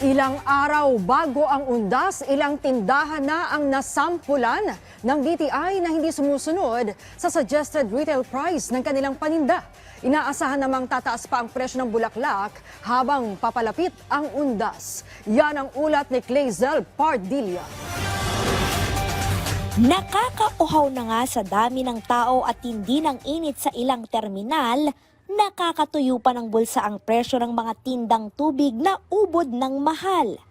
Ilang araw bago ang undas, ilang tindahan na ang nasampulan ng DTI na hindi sumusunod sa suggested retail price ng kanilang paninda. Inaasahan namang tataas pa ang presyo ng bulaklak habang papalapit ang undas. Yan ang ulat ni Clazel Pardilla. Nakakauhaw na nga sa dami ng tao at hindi ng init sa ilang terminal, nakakatuyo pa ng bulsa ang presyo ng mga tindang tubig na ubod ng mahal.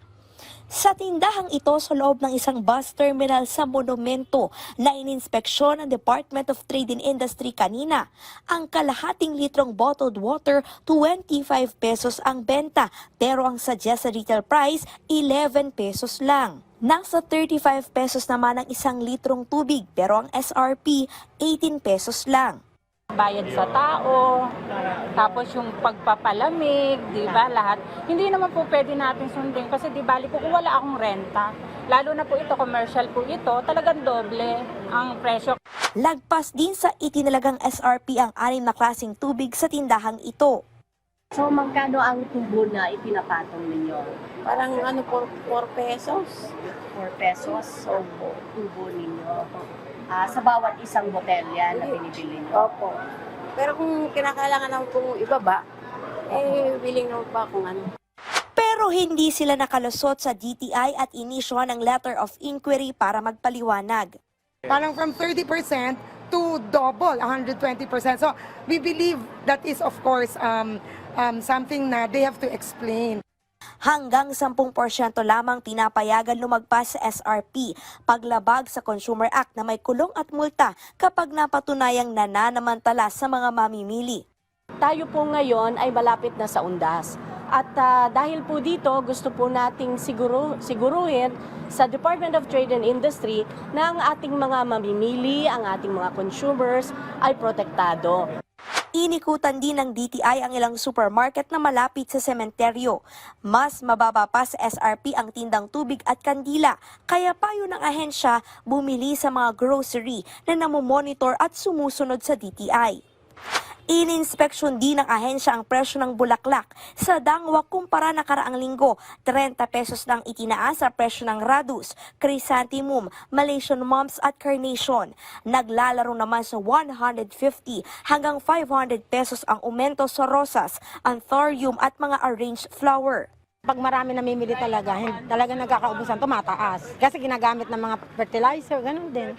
Sa tindahang ito sa loob ng isang bus terminal sa Monumento na ininspeksyon ng Department of Trade and Industry kanina, ang kalahating litrong bottled water 25 pesos ang benta pero ang suggested retail price 11 pesos lang. Nasa 35 pesos naman ang isang litrong tubig pero ang SRP 18 pesos lang. Bayad sa tao, tapos yung pagpapalamig, di ba, lahat. Hindi naman po pwede natin sundin kasi di bali po kung wala akong renta. Lalo na po ito, commercial po ito, talagang doble ang presyo. Lagpas din sa itinalagang SRP ang anim na klaseng tubig sa tindahang ito. So magkano ang tubo na ipinapatong ninyo? Parang ano po, 4 pesos. 4 pesos so tubo ninyo. Ah, sa bawat isang botelya na binibili nyo. Opo. Pero kung kinakailangan naman pong ibaba, eh, willing naman pa kung ano. Pero hindi sila nakalusot sa DTI at inisyuhan ng letter of inquiry para magpaliwanag. Parang from 30% to double, 120%. So we believe that is of course um, um, something na they have to explain. Hanggang 10% lamang pinapayagan lumagpas sa SRP, paglabag sa Consumer Act na may kulong at multa kapag napatunayang nananamantala sa mga mamimili. Tayo po ngayon ay malapit na sa undas. At ah, dahil po dito, gusto po nating siguro, siguruhin sa Department of Trade and Industry na ang ating mga mamimili, ang ating mga consumers ay protektado. Inikutan din ng DTI ang ilang supermarket na malapit sa sementeryo. Mas mababa pa sa SRP ang tindang tubig at kandila, kaya payo ng ahensya bumili sa mga grocery na namomonitor at sumusunod sa DTI. Ininspeksyon din ng ahensya ang presyo ng bulaklak. Sa dangwa kumpara nakaraang linggo, 30 pesos lang itinaas sa presyo ng radus, chrysanthemum, Malaysian mums at carnation. Naglalaro naman sa 150 hanggang 500 pesos ang umento sa rosas, anthurium at mga arranged flower. Pag marami namimili talaga, talaga nagkakaubusan, tumataas. Kasi ginagamit ng mga fertilizer, ganun din.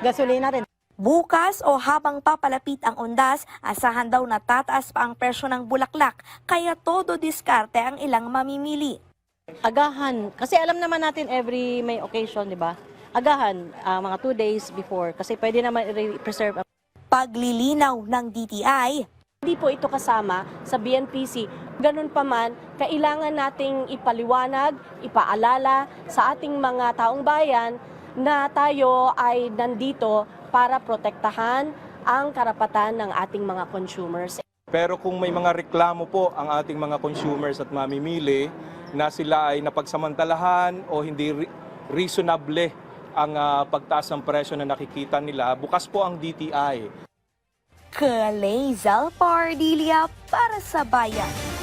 Gasolina rin. Bukas o habang papalapit ang undas, asahan daw na tataas pa ang presyo ng bulaklak, kaya todo diskarte ang ilang mamimili. agahan. Kasi alam naman natin every may occasion, di ba? Agahan, ah, mga two days before. Kasi pwede naman i-preserve ang Paglilinaw ng DTI, Hindi po ito kasama sa BNPC. Ganun pa man, kailangan nating ipaliwanag, ipaalala sa ating mga taong bayan na tayo ay nandito para protektahan ang karapatan ng ating mga consumers. Pero kung may mga reklamo po ang ating mga consumers at mamimili na sila ay napagsamantalahan o hindi re- reasonable ang ah, pagtaas ng presyo na nakikita nila, bukas po ang DTI. Kalezal Pardilia para sa bayan.